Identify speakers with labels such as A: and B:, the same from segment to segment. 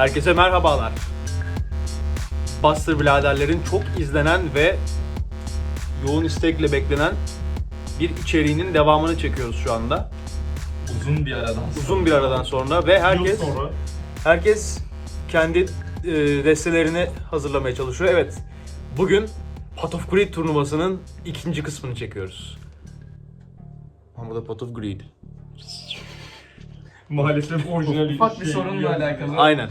A: Herkese merhabalar. Buster Biraderlerin çok izlenen ve yoğun istekle beklenen bir içeriğinin devamını çekiyoruz şu anda.
B: Uzun bir aradan
A: Uzun bir aradan sonra ve herkes herkes kendi e, destelerini hazırlamaya çalışıyor. Evet. Bugün Pot of Greed turnuvasının ikinci kısmını çekiyoruz. Ama da Pot of Greed.
B: Maalesef orijinal
C: Ufak bir sorunla alakalı.
A: Aynen.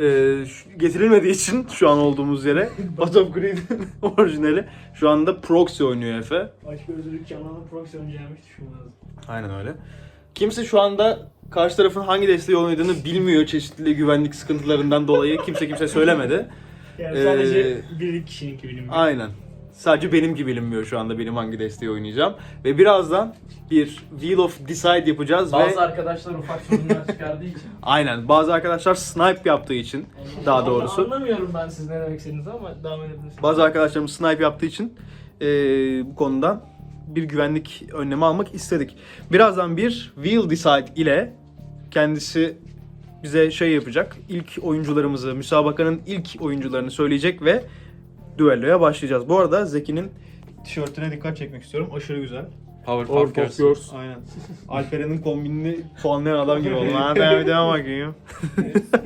A: Ee, şu- getirilmediği için şu an olduğumuz yere of Greed'in orijinali şu anda Proxy oynuyor Efe.
D: Başka özürlük yanlarına proxy oynayacağımı düşünmezdim.
A: Aynen öyle. Kimse şu anda karşı tarafın hangi desteği oynadığını bilmiyor çeşitli güvenlik sıkıntılarından dolayı. Kimse kimse söylemedi.
D: Yani
A: Ee,
D: sadece bir kişininki bilinmiyor.
A: Aynen. Sadece benimki bilinmiyor şu anda benim hangi desteği oynayacağım. Ve birazdan bir Wheel of Decide yapacağız
C: Bazı
A: ve
C: arkadaşlar ufak sorunlar çıkardığı için.
A: aynen bazı arkadaşlar snipe yaptığı için daha doğrusu.
D: Anlamıyorum ben siz ne demek istediğinizi ama devam edebilirsiniz.
A: Bazı arkadaşlarımız snipe yaptığı için eee, bu konudan bir güvenlik önlemi almak istedik. Birazdan bir Wheel Decide ile kendisi bize şey yapacak. İlk oyuncularımızı, müsabakanın ilk oyuncularını söyleyecek ve düelloya başlayacağız. Bu arada Zeki'nin tişörtüne dikkat çekmek istiyorum. Aşırı güzel.
B: Powerpuff Girls.
A: Aynen. Alperen'in kombinini puanlayan adam gibi oldum. Ha ben bir devam bakayım.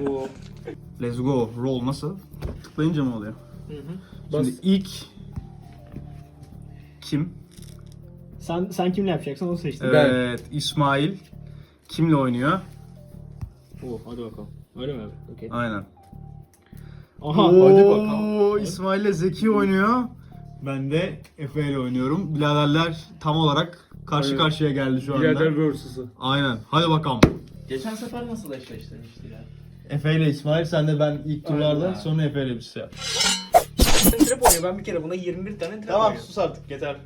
D: Bu.
A: Let's go. Roll nasıl? Tıklayınca mı oluyor?
D: Hı hı.
A: Şimdi ilk kim?
D: Sen, sen kimle yapacaksın onu seçtin.
A: Evet, İsmail kimle oynuyor?
D: Oo, hadi bakalım. Öyle mi abi? Okey.
A: Aynen.
D: Aha.
A: Oo,
D: bakalım.
A: İsmail ile Zeki oynuyor. Ben de Efe ile oynuyorum. Biraderler tam olarak karşı
B: Evet.
A: karşıya geldi şu anda.
B: Birader vs.
A: Aynen. Hadi bakalım.
C: Geçen sefer nasıl eşleştirmişti ya?
A: Efe ile İsmail, sen de ben ilk turlarda,
C: Aynen.
A: sonra Efe ile bir şey yap.
D: trap oynuyor. Ben bir kere buna 21 tane trap
A: Tamam sus artık yeter.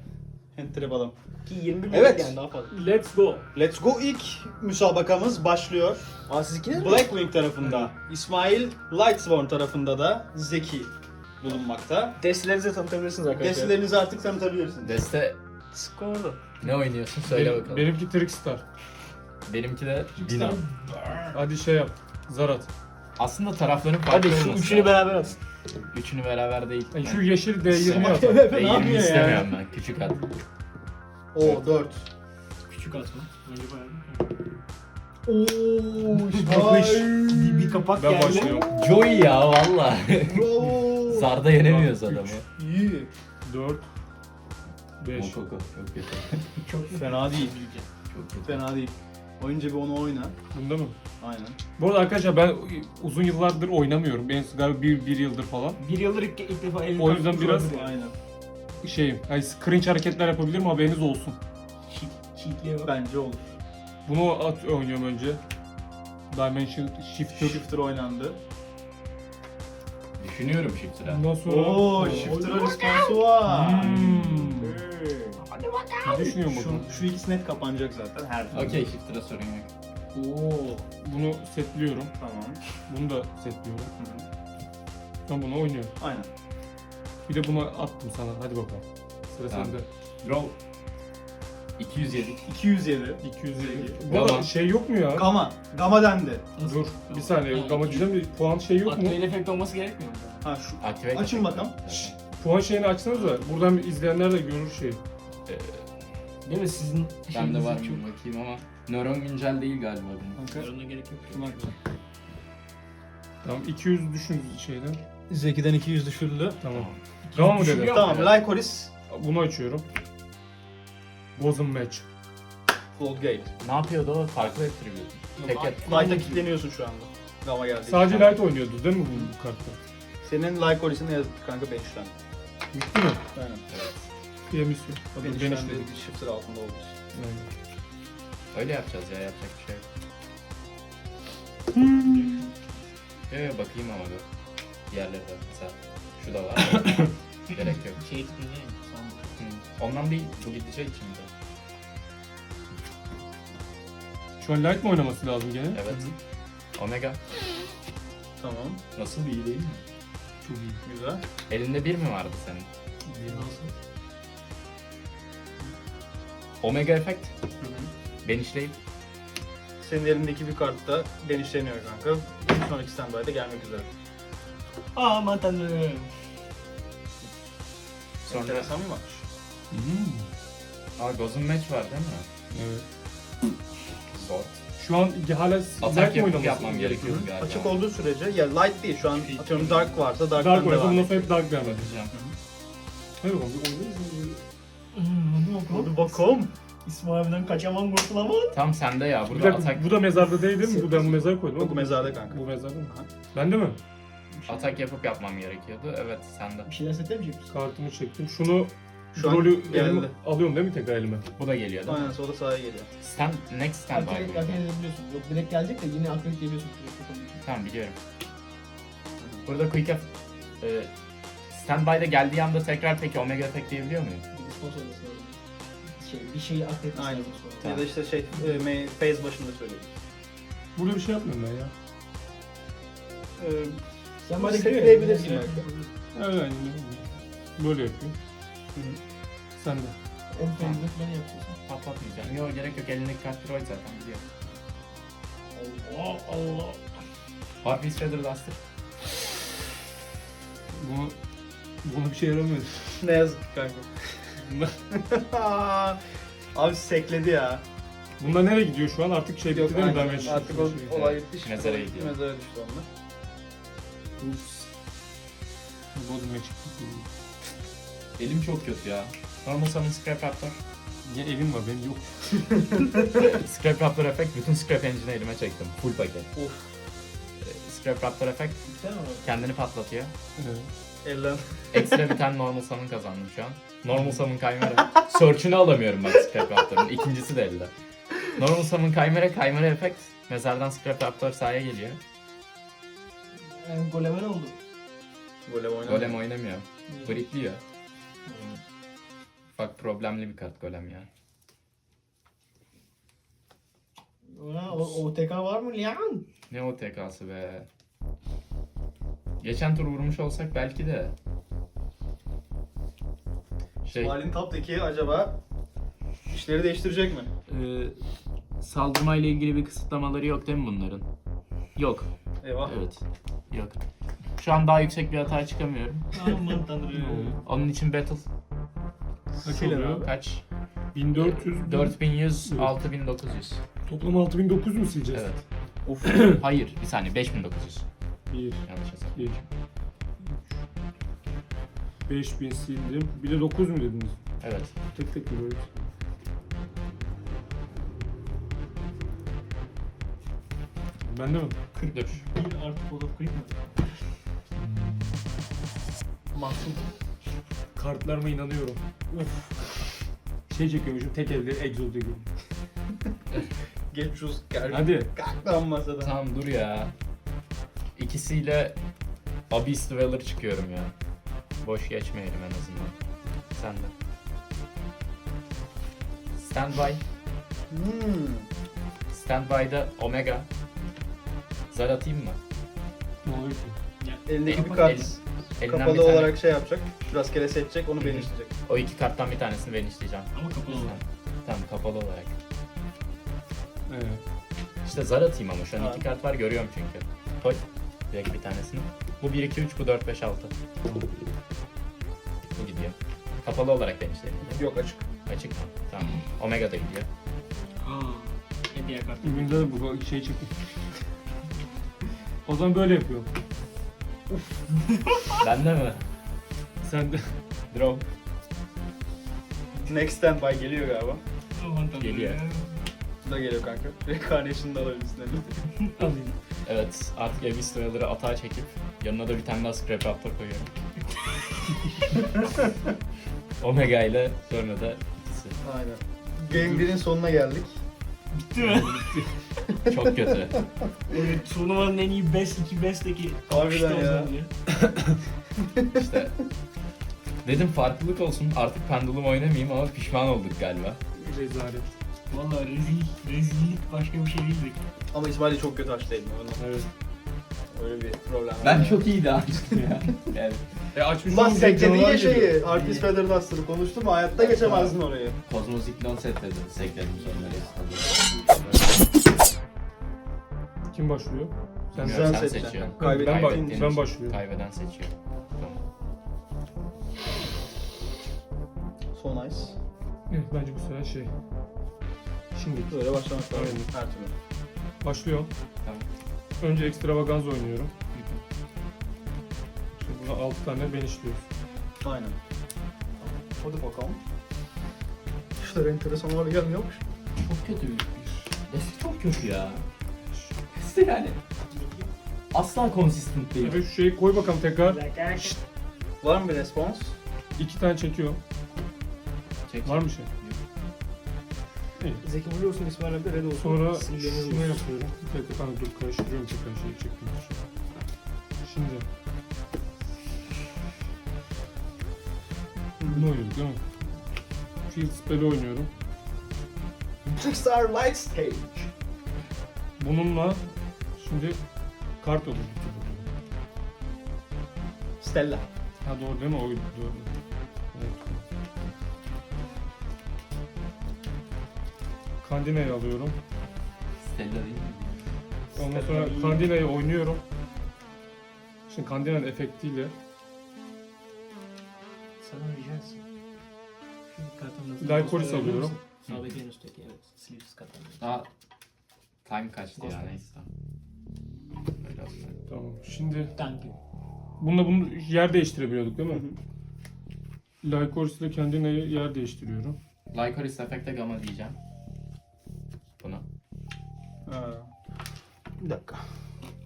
A: Hand adam.
D: Ki 21
A: Evet.
D: evet. yani daha fazla.
B: Let's go.
A: Let's go ilk müsabakamız başlıyor.
D: Aa siz ikiniz mi?
A: Blackwing tarafında İsmail, Lightsworn tarafında da Zeki bulunmakta.
D: Destelerinizi tanıtabilirsiniz arkadaşlar.
A: Destelerinizi artık tanıtabilirsiniz.
C: Deste
D: Skordu.
C: ne oynuyorsun söyle
B: Benim-
C: bakalım.
B: Benimki Trickstar.
C: Benimki de Dino.
B: Hadi şey yap. Zarat.
C: Aslında tarafların farklı
D: Hadi şu
C: olması
D: üçünü
C: lazım.
D: beraber atın.
C: Üçünü beraber değil.
B: Yani şu yeşil D20 at.
A: Efe
C: Ve
A: ne
C: 20
A: yapıyor ya?
C: istemiyorum ben. Küçük at.
A: Oo 4.
D: Küçük atma. Önce bayağı.
A: Oo
B: Bakış.
D: Bir, bir kapak
B: Ben
D: geldi.
B: başlıyorum.
C: Joy ya valla.
A: Bravo.
C: Zarda yenemiyoruz
B: Üç.
C: adamı.
A: İyi.
B: 4 5
C: Mokoko çok kötü.
D: Çok
A: Fena değil.
C: Çok kötü.
A: Fena değil. Oyunca bir onu oyna.
B: Bunda mı?
A: Aynen.
B: Bu arada arkadaşlar ben uzun yıllardır oynamıyorum. En galiba bir, bir yıldır falan.
D: Bir yıldır ilk, ilk defa elini
B: O yüzden biraz-.
A: Aynen.
B: Şeyim, yani cringe hareketler yapabilirim haberiniz olsun.
D: Cheat- Cheatliğe bak.
A: Bence olur.
B: Bunu at oynuyorum önce. Dimension Shifter.
A: Shifter oynandı.
C: Düşünüyorum Shifter'a.
B: Ondan sonra...
A: Oo, Shifter'a responsu var.
B: Hmm. Ne düşünüyorum
A: Şu,
B: bakalım?
A: şu ikisi net kapanacak zaten her türlü.
C: Okey Shifter'a sorun yok.
B: Oo, bunu setliyorum.
A: Tamam.
B: Bunu da setliyorum. Ben bunu oynuyorum.
A: Aynen.
B: Bir de bunu attım sana. Hadi bakalım. Sıra
C: Tamam.
B: sende.
C: Draw. 207.
A: 207.
B: 250. Bu şey yok mu ya?
A: Gama. Gama dendi.
B: Dur bir saniye. Gamma diyeceğim bir puan şey yok mu?
D: Aktivate efekt olması gerekmiyor mu?
A: Ha şu.
C: Activate
A: Açın bakalım.
B: Şşş, Puan şeyini açsanız da buradan izleyenler de görür şey.
D: Değil mi sizin
C: Bende var mı
D: çok...
C: bakayım ama nöron güncel değil galiba benim.
A: Kanka.
D: Ona gerek yok.
A: Şuna
B: Tamam 200 düşün şeyden.
A: Zeki'den 200 düşürüldü.
B: Tamam. Tamam mı dedim?
A: Tamam. Lycoris.
B: Bunu açıyorum. Wasn't match.
A: Floodgate.
C: Ne yapıyordu o? Farklı attribute. Tek et.
A: Light'a kilitleniyorsun şu anda. Gama geldi.
B: Sadece light oynuyordu değil mi bu kartta?
A: Senin Lycoris'in ne yazık ki kanka bench'ten.
B: Bitti mi?
A: Aynen.
C: Evet.
B: Kıyamışsın. Hadi ben
A: de Shifter altında olduğu için.
C: Öyle yapacağız ya yapacak bir şey yok. Ee, bakayım ama dur. Diğerleri de mesela. Şu da var. Gerek yok.
D: Şey mı? Sandım.
C: Hı. Ondan değil. Bu gidecek şimdi.
B: Şu an light mi oynaması lazım gene?
C: Evet. Omega.
A: Tamam.
C: Nasıl iyi değil mi?
B: Çok iyi.
A: Güzel.
C: Elinde bir mi vardı senin?
D: Nasıl?
C: Omega efekt. Ben işleyip
A: senin elindeki bir kart da genişleniyor kanka. Bir sonraki standby'da gelmek üzere.
D: Aman tanrım.
C: Sonra
A: Enteresan mı var?
C: Aa Gozun Match var değil mi?
B: Evet.
C: Zor.
B: Şu an hala
C: Atak
B: Black
C: yapıp
B: oynaması
C: yapmam gerekiyor galiba.
A: Açık olduğu sürece ya light değil şu an atıyorum dark varsa dark'tan
B: Dark
A: devam
B: oynadı. Bundan sonra hep Dark devam.
C: Bakacağım.
B: Hadi bakalım. bir oynayalım.
A: Hadi bakalım.
D: İsmail'den kaçamam kurtulamam.
C: Tam sende ya.
B: Bir
C: Burada
B: dakika,
C: atak
B: bu da mezarda değil değil mi? Bu ben bu mezara koydum.
A: Bu mezarda kanka.
B: Bu mezarda mı? Bende mi?
C: atak yapıp yapmam gerekiyordu. Evet sende.
D: Bir şeyler setlemeyecek misin?
B: Kartımı çektim. Şunu
A: Şu an
B: rolü
A: geldi.
B: alıyorum değil mi tekrar elime?
C: Bu da geliyor değil mi?
A: Aynen sola sahaya geliyor.
C: Stand, next standby.
D: Aktivite
C: bu.
D: aktivite edebiliyorsun. Yok direkt gelecek de yine aktivite edebiliyorsun.
C: Tamam biliyorum. Burada quick F, e, standby'da geldiği anda tekrar peki omega efekt diyebiliyor muyum?
D: Bir de sponsor olması lazım. Şey, bir şeyi aktivite
A: Aynen.
D: lazım sonra.
A: Ya da işte şey e, phase başında söyleyeyim.
B: Burada bir şey yapmıyorum ben ya.
A: Ee,
D: Sen
A: Bunu
D: böyle
A: setleyebilirsin
D: giriyor.
A: belki.
B: Öyle yani. Böyle yapıyorum. Sen de.
D: En fazla falan yapıyorsun.
C: Patlatmayacağım. Yok gerek yok elindeki kart Droid zaten biliyorum.
D: Allah Allah.
C: Harvey Shredder Duster.
B: Bunu buna bir şey yaramıyor.
A: ne yazık ki kanka. Abi sekledi ya.
B: Bunlar nereye gidiyor şu an? Artık şey bitti değil mi?
A: aynen.
B: Damage.
A: Artık o
B: Şey.
A: olay bitti. Şimdi
C: Mezara gidiyor.
A: Mezara düştü onlar.
B: Ups. Bozmaya çıktı.
C: Elim çok kötü ya. Summon Scrap Raptor.
B: Ya evim var benim yok.
C: Scrap Raptor efekt bütün Scrap Engine'i elime çektim. Full paket.
A: Of.
C: Scrap Raptor
D: Bitti mi?
C: kendini patlatıyor.
B: Evet.
A: Elden.
C: Ekstra bir tane normal summon kazandım şu an. Normal summon kaymera. Search'ünü alamıyorum bak Scrap Raptor'ın. İkincisi de elde. Normal summon kaymera, kaymera efekt. Mezardan Scrap Raptor sahaya geliyor.
D: Yani goleme ne oldu?
A: Golem oynadı.
C: Golem oynamıyor. Brickliyor. Bak problemli bir kart golem ya.
D: Ona o, OTK var mı lan?
C: Ne o TK'sı be. Geçen tur vurmuş olsak belki de. Şey,
A: Valin Tap'taki acaba işleri değiştirecek mi?
C: e, saldırma ile ilgili bir kısıtlamaları yok değil mi bunların? Yok.
A: Eyvah.
C: Evet. Yok. Şu an daha yüksek bir hata çıkamıyorum.
D: Aman tanrım.
C: Onun için battle
B: Kaç oluyor?
C: kaç?
B: 1400.
C: 4100,
B: Evet.
C: 6900.
B: Toplam 6900 mu sileceğiz?
C: Evet.
A: Of.
C: Hayır, bir saniye 5900.
B: 1,
C: Yanlış hesap.
B: 2, 5000 sildim. Bir de 9 mu dediniz?
C: Evet.
B: Tek tek mi böyle? Bende mi?
C: 40 dur.
D: Bir artı fotoğraf kırık mı?
A: Mahsun.
B: Kartlarıma inanıyorum. Of. Şey çekiyormuşum tek elde egzoz gibi.
A: Geçmiş olsun. Gel.
B: Hadi.
A: Kalk lan masadan.
C: Tamam dur ya. İkisiyle Abyss Dweller çıkıyorum ya. Boş geçmeyelim en azından. Sen de. Standby.
A: Hmm.
C: Standby'da Omega. Zar atayım mı?
B: Ne oluyor ki?
A: Elindeki
C: El-
A: bir kart
C: el- elinden
A: kapalı
C: tane-
A: olarak şey yapacak. Rastgele seçecek, onu benişleyecek.
C: O iki karttan bir tanesini ben işleyeceğim.
D: Ama kapalı olur.
C: Tamam kapalı olarak.
B: Evet.
C: İşte zar atayım ama şu an
A: Ha.
C: iki kart var görüyorum çünkü. Koy. Direkt bir tanesini. Bu 1, 2, 3, bu 4, 5, 6. Bu gidiyor. Kapalı olarak işleyelim.
A: Yok açık.
C: Açık mı? Tamam. Omega da gidiyor.
D: Ne diğer kart?
B: Üründe de bu şey çıktı. o zaman böyle yapıyorum.
C: Bende mi?
B: Sen de
C: Draw.
A: Next standby geliyor galiba.
D: Aman tanrım.
C: Geliyor.
A: Da geliyor kanka. Reincarnation'ı da alabilirsin elinde.
B: alayım.
C: Evet artık Abyss Dweller'ı atağa çekip yanına da bir tane daha Scrap Raptor koyuyorum. Omega ile sonra da ikisi.
A: Aynen. Game 1'in sonuna geldik.
D: Bitti mi?
C: Çok kötü.
D: evet, turnuvanın en iyi best 2 best'teki
A: Harbiden ya.
C: İşte dedim farklılık olsun artık pendulum oynamayayım ama pişman olduk galiba.
B: Rezalet.
D: Valla rezil, rezillik başka bir şey değildi.
A: Ama İsmail'i çok kötü açtı elini. Ondan
B: Evet.
A: öyle bir problem var.
C: Ben çok iyiydi açtım ya. Yani
B: E açmış
A: Ulan
B: canavar
A: ya şeyi,
B: geliyor.
A: Artist Feather Duster'ı konuştum mu hayatta geçemezdin orayı.
C: Kozmozik non set dedim sekledim sonları.
B: Kim başlıyor? Sen,
C: Bilmiyorum,
A: Sen
C: sen
A: seçeceksin.
C: seçiyorsun.
B: Ben,
C: Kaybettiğin
B: ba- ben
C: için.
B: başlıyorum.
C: Kaybeden seçiyor. Tamam.
A: So nice.
B: Evet, bence bu sefer şey. Şimdi
A: Böyle başlamak lazım.
B: Aynen.
A: Her türlü.
B: başlıyorum.
C: Tamam.
B: Önce extravaganza oynuyorum. Şimdi buna 6 tane ben işliyoruz.
A: Aynen. Hadi bakalım. İşler enteresan hale gelmiyormuş.
C: Çok kötü bir Deste çok kötü ya. Deste yani. Asla consistent değil.
B: Evet şu şeyi koy bakalım tekrar.
A: Var mı bir respons?
B: İki tane çekiyor.
C: Çek.
B: Var mı şey?
D: Zeki biliyorsun İsmail abi de red olsun.
B: Sonra şunu
D: olsun.
B: yapıyorum. Bir dakika tamam dur karıştırıyorum tekrar şeyi çektim. Şimdi bunu oynuyoruz değil mi? Field spell'i oynuyorum.
A: Star Light Stage.
B: Bununla şimdi kart olur.
A: Stella.
B: Ha doğru değil mi? O doğru. Kandina'yı alıyorum.
C: Stella değil mi?
B: Ondan sonra Kandina'yı oynuyorum. Şimdi Kandina'nın efektiyle
D: Sana rica etsin. Şu
B: Lycoris alıyorum.
D: Sağdaki en üstteki evet. Sleeves kartını.
C: Daha time kaçtı ya
D: Costa.
C: neyse. Öyle olsun.
B: Tamam. Şimdi
D: Thank you.
B: bununla bunu yer değiştirebiliyorduk değil mi? Lycoris ile Kandina'yı yer değiştiriyorum.
C: Lycoris efekte gamma diyeceğim.
A: Ha. Bir dakika.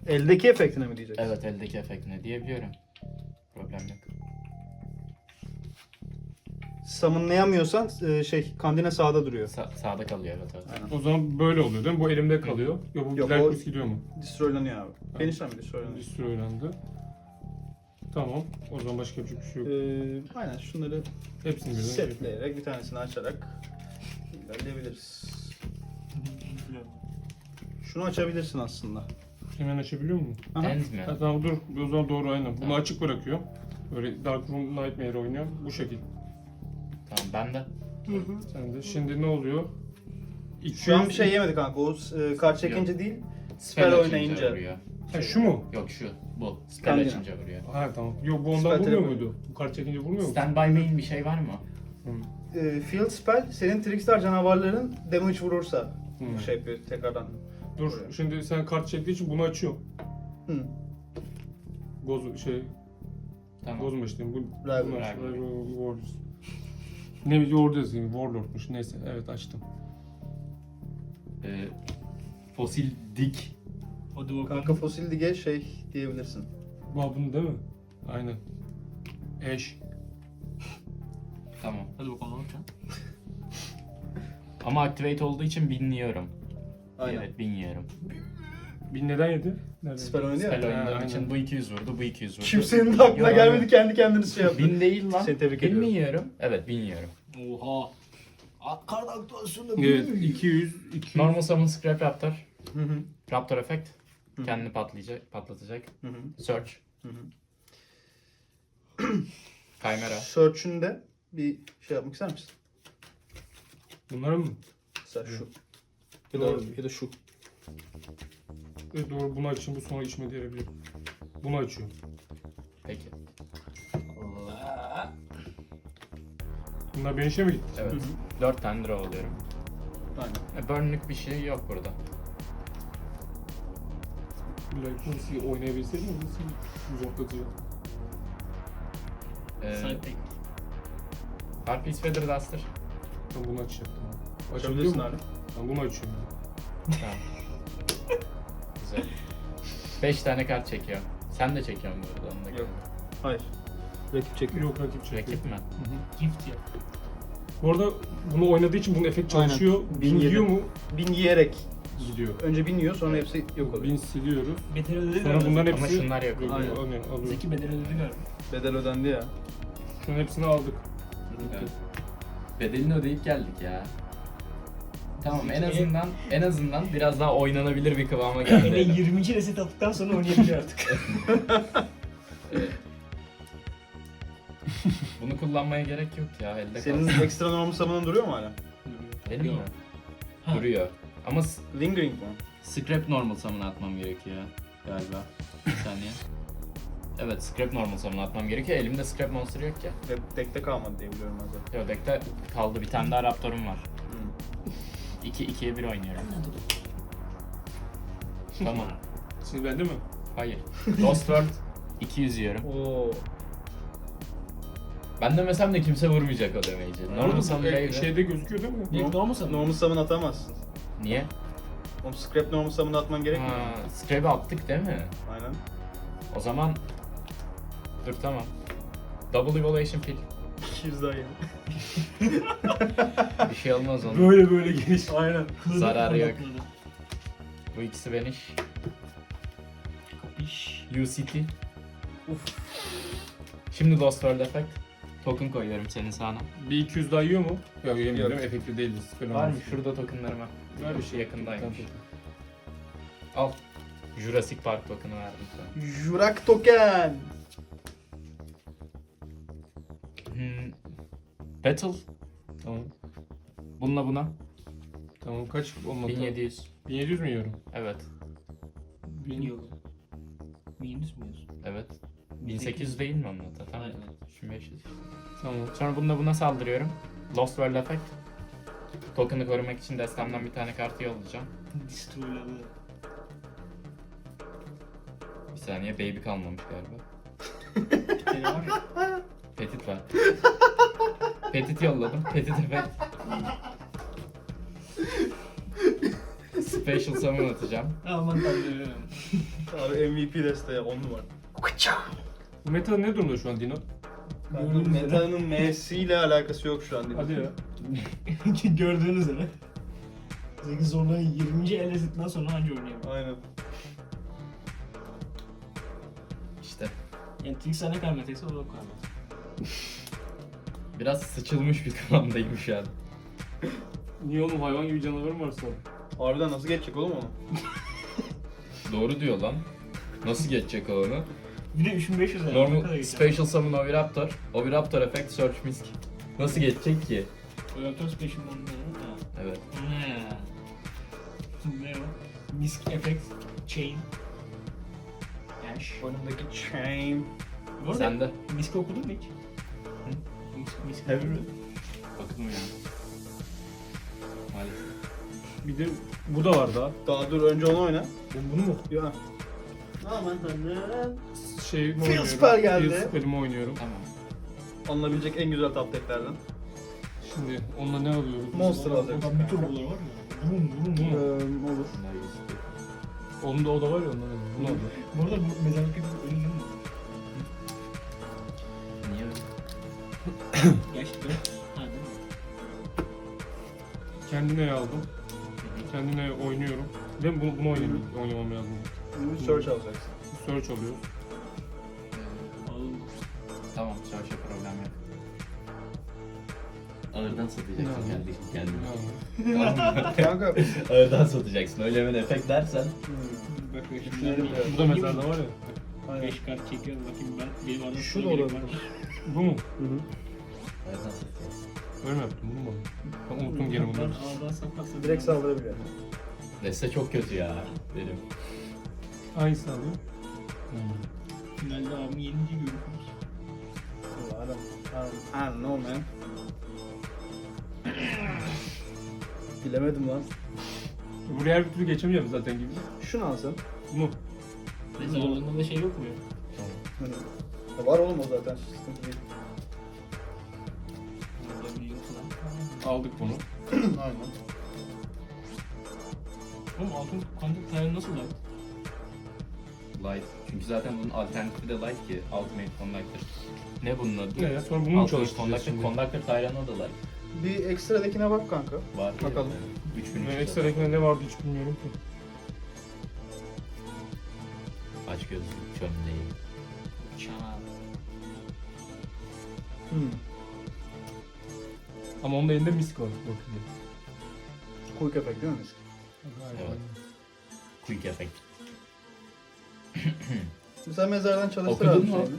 A: Eldeki efektine mi diyeceksin?
C: Evet eldeki efekt ne diyebiliyorum. Problem yok.
A: Summonlayamıyorsan e, şey kandine sağda duruyor.
C: Sa- sağda kalıyor evet evet.
A: Aynen.
B: O zaman böyle oluyor değil mi? Bu elimde kalıyor. Ya bu
A: Yok, o-
B: gidiyor mu?
A: Destroylanıyor abi. Finish'ten mi destroylanıyor?
B: Öğrendi. Tamam. O zaman başka bir şey yok.
A: Ee, aynen şunları
B: Hepsini birden.
A: setleyerek bir tanesini açarak ilerleyebiliriz. Şunu açabilirsin aslında.
B: Hemen açabiliyor muyum?
A: Aha.
C: End mi?
B: Ha, tamam dur. O zaman doğru aynen. Bunu
C: Tamam.
B: açık bırakıyorum. Böyle Dark Room Nightmare oynuyorum. Bu şekil.
C: Tamam ben de.
B: Sen de. Şimdi ne oluyor?
A: Şu an bir şey yemedi kanka. O e, kart çekince değil. Spell
C: açınca
A: oynayınca.
C: vuruyor.
B: Ha, şu mu?
C: Yok şu. Bu. Spell açınca vuruyor.
B: Ha tamam. Yok bu ondan
A: Spell
B: vurmuyor
A: trap
B: muydu? Bu kart çekince vurmuyor mu?
C: Stand by main bir şey var mı?
B: Hı.
A: E, field spell senin Trickstar canavarların damage vurursa
B: Hı.
A: bu şey yapıyor tekrardan.
B: Dur
A: Vuruyor.
B: şimdi sen kart çektiği için bunu açıyorum.
A: Hı.
B: Boz şey
C: Tamam.
B: bozma işte bu. Ne bir orada yazayım Warlord'muş neyse evet açtım.
C: Ee, fosil dik.
D: Hadi bakalım.
A: Kanka fosil dige şey diyebilirsin.
B: Bu bunu değil mi? Aynen. Ash.
C: Tamam.
D: Hadi bakalım ne yapacaksın?
C: Ama activate olduğu için binliyorum.
A: Aynen.
C: Evet binliyorum.
B: Bin neden yedi? Nereden?
A: Oynadı ya.
C: Spell
B: Ha,
C: oynadığım için bu 200 vurdu, bu 200 vurdu.
A: Kimsenin de aklına
C: Yok,
A: gelmedi kendi kendini şey yaptı.
C: Bin değil lan.
A: Seni tebrik ediyorum.
C: Bilmiyorum. Evet bilmiyorum.
D: Oha. Aa, Kart aktuasyonu
B: Evet 200 200
C: Normal summon scrap raptor.
A: Hı hı.
C: Raptor effect.
A: Hı.
C: Kendini patlayacak, patlatacak.
A: Hı hı.
C: Search.
A: Hı hı.
C: Chimera.
A: Search'ünde bir şey yapmak ister misin?
B: Bunlar mı?
A: Mesela şu. Ya da,
B: Doğru.
A: ya da şu.
B: Evet doğru bunu açayım bu sonra içime diyebilirim. Bunu açıyorum.
C: Peki.
B: Bunlar benim işe mi gitti?
C: Evet. 4 tane draw alıyorum.
A: Aynen.
C: E, Burn'lük bir şey yok burada.
B: Nasıl oynayabilseydim nasıl uzatlatıcı.
C: Ee,
D: Side pick.
C: Harpies Feather Duster.
B: Ben bunu açacaktım. Açabiliyor
A: Açabilirsin
B: muyum?
A: abi.
B: Ben bunu açıyorum.
C: Tamam. Güzel. 5 tane kart çekiyor. Sen de çekiyorsun bu arada. Onu da
A: Yok. Hayır. Rakip çekiyor.
B: Yok rakip çekiyor.
C: Rakip mi?
D: Gift ya.
B: Bu arada bunu oynadığı için bunun efekt
A: Aynen.
B: çalışıyor. Bin
A: Bin
B: yiyor
A: yedi.
B: mu?
A: Bin yiyerek.
B: Gidiyor.
A: Önce bin yiyor sonra hepsi yok oluyor.
B: Bin siliyoruz.
D: Bedel ödedi
B: Sonra
D: galiba.
B: bunların
C: Ama
B: hepsi...
C: şunlar yok.
A: Aynen.
B: Aynen. Alıyoruz.
D: Zeki bedel ödedi galiba.
A: Bedel ödendi ya.
B: Şunun hepsini aldık.
C: Evet. Bedelini ödeyip geldik ya. Tamam en
D: Zeki-
C: azından en azından biraz daha oynanabilir bir kıvama
D: Yine
C: geldi.
D: 20. reset attıktan sonra oynayabilir artık.
C: Bunu kullanmaya gerek yok ya elde
A: Senin
C: kalsın.
A: ekstra normal summon'ın duruyor mu hala?
C: Benim mi?
D: Ha.
C: Duruyor. Ama s-
A: Lingering mi?
C: Scrap normal summon atmam gerekiyor galiba. Bir saniye. Evet scrap normal summon atmam gerekiyor. Elimde scrap monster yok ki.
A: De- Deck'te kalmadı diye biliyorum az önce.
C: Yok deck'te kaldı. Bir tane daha raptorum var.
A: Hmm.
C: 2 2'ye 1 oynuyorum. tamam.
B: Şimdi bende mi?
C: Hayır. Lost World 200 yiyorum.
A: Oo.
C: Ben demesem de kimse vurmayacak o damage'i. Normal summon
B: E, şeyde gözüküyor değil mi?
D: İlk normal sanırım.
A: Normal summon atamazsın.
C: Niye?
A: Oğlum scrap normal summon atman gerekmiyor.
C: Ha, scrap'i attık değil mi?
A: Aynen.
C: O zaman... Dur tamam. Double Evaluation Pill.
A: 200 daha yeni.
C: Bir şey olmaz onun.
B: Böyle böyle geniş.
A: Aynen.
C: Zararı yok. Bu ikisi beniş.
D: Kapış.
C: UCT. Uf. Şimdi Lost World Effect. Token koyuyorum senin sağına.
B: Bir 200 daha yiyor mu? Yok yemiyor
A: Yok.
B: Efektif. Sıfır
C: Var mı? Şurada tokenlarım var.
B: Ver bir şey.
C: Yakındaymış.
B: Tamam.
C: Al. Jurassic Park token'ı verdim sana.
A: Jurak token.
C: Hmm. Battle.
B: Tamam.
C: Bununla buna.
B: Tamam kaç olmadı?
C: 1700.
B: 1700 mi yiyorum?
C: Evet.
B: Bin...
D: Yok. 1100 mü yiyorsun?
C: Evet. 1800 değil mi onun adı? Tamam.
D: Aynen.
C: 1500 işte.
B: Tamam.
C: Sonra bununla buna saldırıyorum. Lost World Effect. Token'ı korumak için destemden bir tane kartı yollayacağım.
D: Destroyladı.
C: Bir saniye baby kalmamış galiba.
D: Var ya.
C: Petit var. Petit yolladım. Petit effect. Special summon atacağım.
D: Aman tanrım.
A: Abi MVP desteği 10 numara.
B: Bu meta ne durumda şu an Dino?
A: Kanka Meta'nın M'siyle alakası yok şu an. mi?
B: Hadi ya.
D: Gördüğünüz üzere. Zeki zorla 20. el ezitten sonra anca oynayabilir.
A: Aynen.
C: İşte
D: Yani Trixie ne kadar metaysa o da o kadar meta.
C: biraz sıçılmış bir kıvamdayım şu an.
B: Niye oğlum hayvan gibi canavarım var sonra?
A: Harbiden nasıl geçecek oğlum onu?
C: Doğru diyor lan. Nasıl geçecek onu?
D: Bir de 3500 lira. Ne kadar
C: Normal
D: geçer?
C: Special Summon Oviraptor. Oviraptor Effect Search Misk. Nasıl geçecek ki?
D: Toyota Special Money ha.
C: Evet.
D: Ne? Ne o? Misk Effect Chain. Ash.
A: Önümdeki chain.
D: Bu arada
C: Sen de.
D: Misk okudun mu hiç? Misk, Misk
A: Evet.
C: Bakın mı ya? Maalesef.
B: Bir de bu da var daha.
A: Daha dur önce onu oyna.
B: Ben bunu mu?
A: Ya. Aman tanrım.
B: Şey mi
A: Feel
B: oynuyorum?
A: Spell geldi.
B: Feel Spell'imi oynuyorum.
C: Tamam.
A: Alınabilecek en güzel top decklerden.
B: Şimdi onunla ne alıyoruz?
A: Monster.
D: Oradan bir turbolar var ya. Vum vum
B: Bu
D: vum.
B: mu?
A: olur.
B: Onun da o da var ya ondan. Bunu alalım.
D: Bu arada bu mezarlık gibi Yaş
B: Kendine aldım. Kendine oynuyorum. Değil mi? Bunu, bunu oynayayım. oynamam lazım.
A: Şimdi search alacaksın.
B: Search
D: alıyoruz.
C: Tamam savaşa problem yok. Ağırdan satacaksın Ya. kendini.
A: Kanka
C: Ağırdan satacaksın. Öyle hemen efekt dersen.
D: Bakın
A: Düşünelim
B: Bu da mezarda var ya.
A: aynen.
D: 5 kart çekiyorum. Bakayım ben. Benim arada
A: Şu da olabilir.
B: Bu mu?
C: Hı hı.
B: Öyle mi yaptım? Bunu mu? Ben unuttum
D: ağdan satmazsam.
A: Direkt saldırabiliyor.
C: Deste çok kötü ya benim.
B: Hangisi alıyor?
D: Finalde abimi yenince görüşürüz.
A: Adam. I don't know man. Bilemedim lan.
B: Buraya her bir türlü geçemeyeceğim zaten gibi.
A: Şunu.
B: Bu mu?
D: Mezarlığında da şey yok mu ya?
A: Ya Var oğlum o zaten. Sıkıntı değil.
B: Aldık bunu.
A: Aynen.
D: Oğlum altın kontak tayarı nasıl lan?
C: Light. Çünkü zaten bunun alternatifi de Light ki. Ultimate Conductor. Ne bunun adı?
B: Ne ya? Sonra bunu mu
C: Ultimate
B: çalıştıracağız
C: Conductor,
B: şimdi?
C: Conductor Tyrant'a da Light.
A: Bir ekstradakine bak kanka.
C: Var.
A: Bakalım.
C: 3000
B: Ne ekstra ekmeğinde ne vardı hiç bilmiyorum ki.
C: Aç gözlü çömleği.
D: Çana.
A: Hmm.
B: Ama onun elinde misk var. Bakın.
A: Quick effect değil mi?
C: Evet. Quick Effect.
A: Sen mezardan çalıştır
C: Okudun
A: abi
C: mu?
A: şeyini.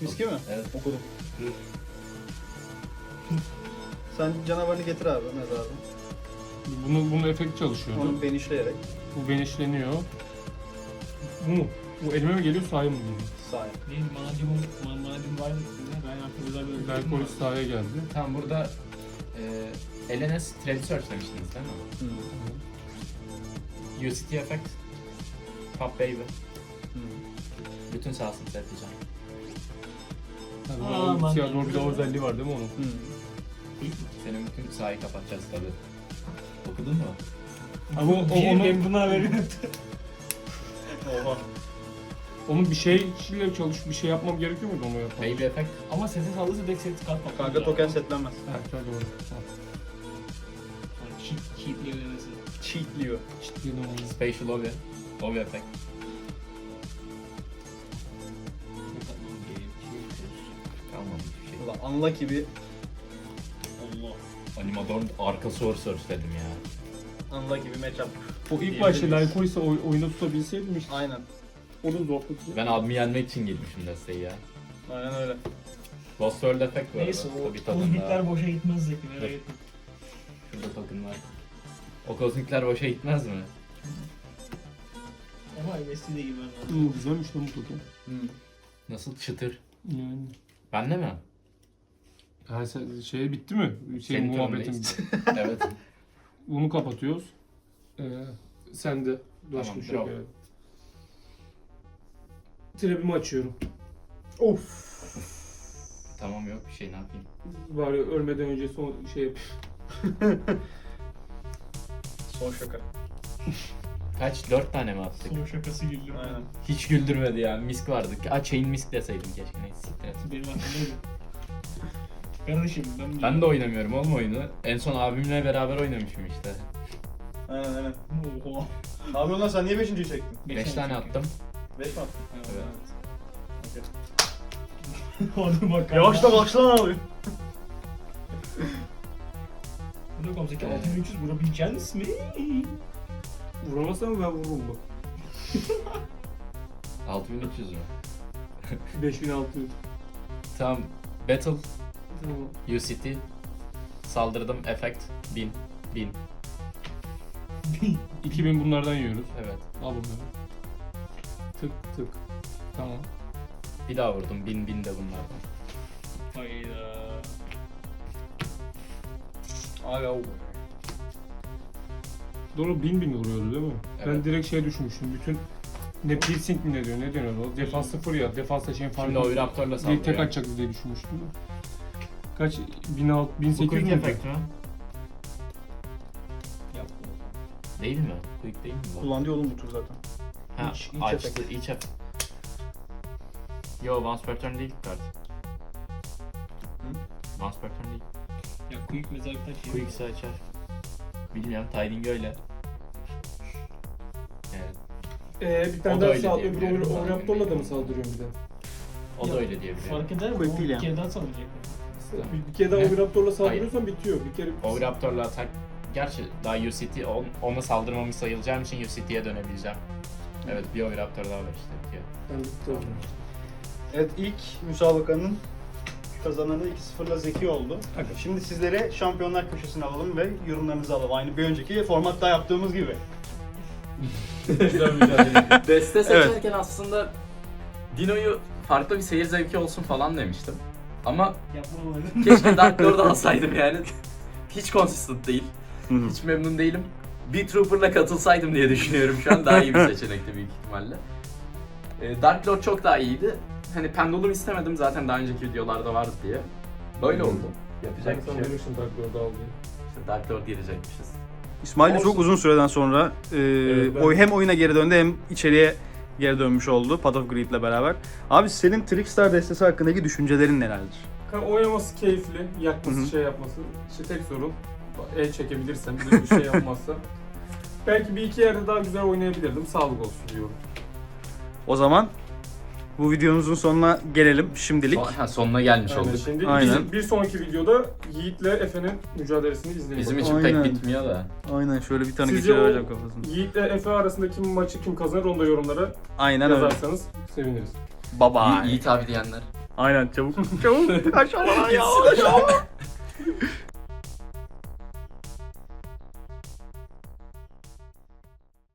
A: Miski mi?
C: Evet.
A: Okudum. Sen canavarını getir abi mezardan.
B: Bunu, bunun efekt çalışıyordu.
A: Onu benişleyerek.
B: Bu benişleniyor. Bu mu? Bu elime mi geliyor sahaya mı geliyor?
A: Sahip.
D: Neydi? Manadyum, man- manadyum var mı? Ben var.
B: Belkolis sahaya geldi.
C: Tamam burada e, LNS Trade Search demiştiniz değil mi? UCT Effect, Pop Baby. Bütün sahasını setleyeceğim.
B: Yani
D: Aa,
B: o bir de o özelliği var değil mi onun?
C: Senin bütün sahayı kapatacağız tabi. Okudun mu?
B: Ama o, o,
D: Bir
B: onun,
D: memnun haberi.
A: Oha.
B: Onun bir şeyle çalış bir şey yapmam gerekiyor muydu onu yapmak?
C: Baby Effect.
D: Ama sesi saldıysa direkt sesi kalkma.
A: Kanka token setlenmez.
B: Evet, öyle doğru. Tamam.
D: Cheat, cheatliyor demesi.
A: Cheatliyor.
B: Ciddi de onu.
C: Spatial Lobby. Lobby Effect. Kalmadı hiçbir şey.
A: Ulan unlucky bir
D: Allah.
C: Animador'un arka soru search dedim ya.
A: unlucky bir matchup.
B: O ilk başta Lycoris'i oy, oyunda tutabilseydim işte.
A: Aynen.
B: O da zorlatıcı.
C: Ben abimi yenmek için girmişim desteği ya.
A: Aynen öyle.
C: Lost World Effect bu arada.
D: Neyse o
C: Bir token daha.
D: kozmikler boşa gitmez Zeki merak
C: Dur.
D: etme.
C: Şurada token var. O kozmikler boşa gitmez mi?
D: Ama MST'de gibi ben
B: Hmm, güzelmiş lan bu token.
C: Nasıl çıtır?
B: Yani.
C: Bende mi?
B: Ha, sen- şey bitti mi? Şey,
C: Senin
B: muhabbetin.
C: turundayız. evet.
B: Bunu kapatıyoruz. Ee, sen de başka
C: Tamam,
B: bir şey yok
C: bravo.
B: yani. Trap'imi açıyorum.
A: Of.
C: Tamam yok bir şey ne yapayım.
B: Bari ölmeden önce son şey yap.
A: Son şaka.
C: Kaç? Dört tane mi attık?
D: Son şakası güldüm.
A: Aynen.
C: Hiç güldürmedi ya. Misk vardı. Aa Chain Misk deseydim keşke. Neyse siktir et.
D: Benim aklımdaydı. Kardeşim ben
C: Ben de oynamıyorum oğlum oyunu. En son abimle beraber oynamışım işte.
A: Aynen aynen.
D: Oha.
A: Yapıyorsun lan sen niye beşinciyi çektin?
C: 5 tane attım.
A: Beş mi attın?
C: Evet.
D: Hadi.
A: Yavaşla başla abi.
D: Bu da komseki 6300 vurabileceğiniz mi?
B: Vuramazsam ben vururum bak.
C: 6300 mü?
B: 5600.
C: Tamam. Battle,
B: Tamam.
C: UCT. Saldırdım. Effect. 1000. 1000.
B: 2000 bunlardan yiyoruz.
C: Evet.
B: Al bunları. Tık tık. Tamam.
C: Bir daha vurdum. 1000 1000 de bunlardan.
D: Hayda.
A: Aga o.
B: Doğru 1000 bin vuruyordu değil mi? Ben
C: Evet.
B: direkt şey düşünmüştüm. Bütün ne piercing mi ne diyor? Ne diyor o? Defans sıfır ya. Defansla şeyin farkı.
C: Şimdi o Raptor'la
B: Bir tek
C: saldırıyor.
B: atacak diye düşünmüştüm. Kaç? 1600,
C: Bu
B: 1800
C: quick
B: mü?
C: effect mi? Değil mi? Quick değil mi bu?
A: Kullandı oğlum bu tur zaten.
C: Ha,
A: İç- iç
C: açtı.
A: effect.
C: İç effect. Yo, once per turn değil kart. Once per turn değil.
D: Ya quick mezarlıktan şey.
C: Quick'si açar. Bilmiyorum, Tiding öyle. Evet.
B: Ee, bir
C: O
B: tane
C: da
B: daha
C: öyle
B: sal-
C: diye
B: öbür
C: biliyorum.
B: o Raptor'la da mı saldırıyorum bir de?
C: O
D: Ya,
C: da öyle diye biliyorum.
D: Fark eder mi?
A: Quick değil
D: bir
A: ya.
D: kere daha salınacak.
B: Bir, bir kere daha
C: Ne?
B: o Raptor'la saldırıyorsan bitiyor. Bir kere
C: O Raptor'la atak... Gerçi daha UCT, on, ona saldırmamış sayılacağım için UCT'ye dönebileceğim. Evet, bir o Raptor daha var işte. bitiyor.
B: Ben bitti.
A: Evet ilk müsabakanın kazananı 2-0'la Zeki oldu. Şimdi sizlere şampiyonlar köşesine alalım ve yorumlarınızı alalım. Aynı bir önceki formatta yaptığımız gibi.
B: Güzel mücadele.
C: Deste
A: Evet.
C: seçerken aslında Dino'yu farklı bir seyir zevki olsun falan demiştim. Ama
D: Yapma olayı.
C: keşke Dark Lord'u alsaydım yani. Hiç consistent değil. Hiç memnun değilim. Bir Trooper'la katılsaydım diye düşünüyorum şu an. Daha iyi bir seçenekti büyük ihtimalle. Ee, Dark Lord çok daha iyiydi. Hani pendulum istemedim zaten daha önceki videolarda vardı diye. Böyle oldu. Yapacak bir
B: Sen
C: şey yok.
B: demiştin Dark Lord'u al diye.
C: İşte Dark Lord gelecekmişiz.
A: İsmail de
B: Olsun.
A: çok uzun süreden sonra e,
B: Evet, ben-
A: oy hem oyuna geri döndü hem içeriye geri dönmüş oldu Path of Greed'le beraber. Abi senin Trickstar destesi hakkındaki düşüncelerin nelerdir?
B: Oynaması keyifli, yakması
A: Hı hı.
B: şey yapması. İşte tek sorun el çekebilirsem bir de bir şey yapmazsa. Belki bir iki yerde daha güzel oynayabilirdim. Sağlık olsun diyorum.
A: O zaman bu videomuzun sonuna gelelim şimdilik.
C: Son, ha, sonuna gelmiş
B: Aynen.
C: olduk.
B: Şimdi
A: Aynen.
B: Bir, bir sonraki videoda Yiğit'le Efe'nin mücadelesini izleyelim.
C: Bizim için
A: Aynen.
C: pek bitmiyor da.
A: Aynen şöyle bir tane
B: Sizce o
A: geçirivereceğim kafasını.
B: Yiğit'le Efe arasındaki maçı kim kazanır onu da yorumlara
A: Aynen öyle.
B: yazarsanız seviniriz.
A: Bye bye.
C: Yiğit abi diyenler.
A: Aynen çabuk. çabuk. Aşağıya ya.